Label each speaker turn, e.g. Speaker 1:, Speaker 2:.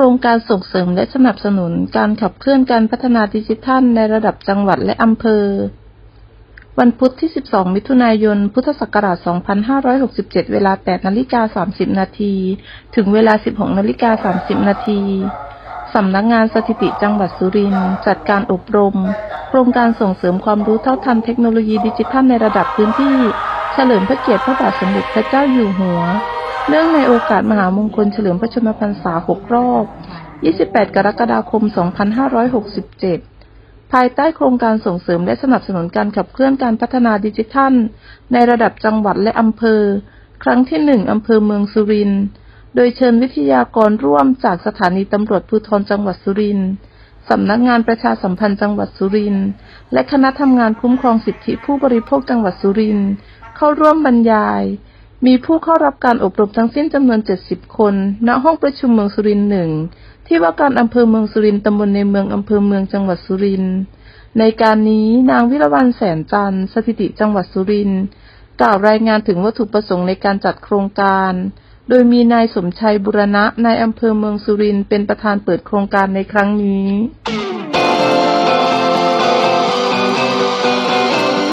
Speaker 1: ครงการส่งเสริมและสนับสนุนการขับเคลื่อนการพัฒนาดิจิทัลในระดับจังหวัดและอำเภอ วันพุธที่ 12 มิถุนายน พุทธศักราช 2567 เวลา 8นาฬิกา30 นาทีถึงเวลา 16นาฬิกา30 นาทีสำนักงานสถิติจังหวัดสุรินทร์จัดการอบรม โครงการส่งเสริมความรู้เท่าทันเทคโนโลยีดิจิทัลในระดับพื้นที่ เฉลิมพระเกียรติพระบาทสมเด็จพระเจ้าอยู่หัว เนื่องในโอกาสมหามงคลเฉลิมพระชนมพรรษา 6 รอบ 28 กรกฎาคม 2567 ภายใต้โครงการส่งเสริมและสนับสนุนการขับเคลื่อนการพัฒนาดิจิทัล ในระดับจังหวัดและอำเภอ ครั้งที่หนึ่งอำเภอเมืองสุรินทร์ โดยเชิญวิทยากรร่วมจากสถานีตำรวจภูธรจังหวัดสุรินทร์สำนักงานประชาสัมพันธ์จังหวัดสุรินทร์และคณะทำงานคุ้มครองสิทธิผู้บริโภคจังหวัดสุรินทร์เข้าร่วมบรรยาย มีผู้เข้ารับการอบรมทั้งสิ้นจำนวน 70 คน ณ ห้องประชุมเมืองสุรินทร์หนึ่ง ที่ว่าการอำเภอเมืองสุรินทร์ตำบลในเมืองอำเภอเมืองจังหวัดสุรินทร์ ในการนี้นางวิรวรรณแสนจันทร์สถิติจังหวัดสุรินทร์กล่าวรายงานถึงวัตถุประสงค์ในการจัดโครงการ โดยมีนายสมชัยบุรณะนายอำเภอเมืองสุรินทร์เป็นประธานเปิดโครงการในครั้งนี้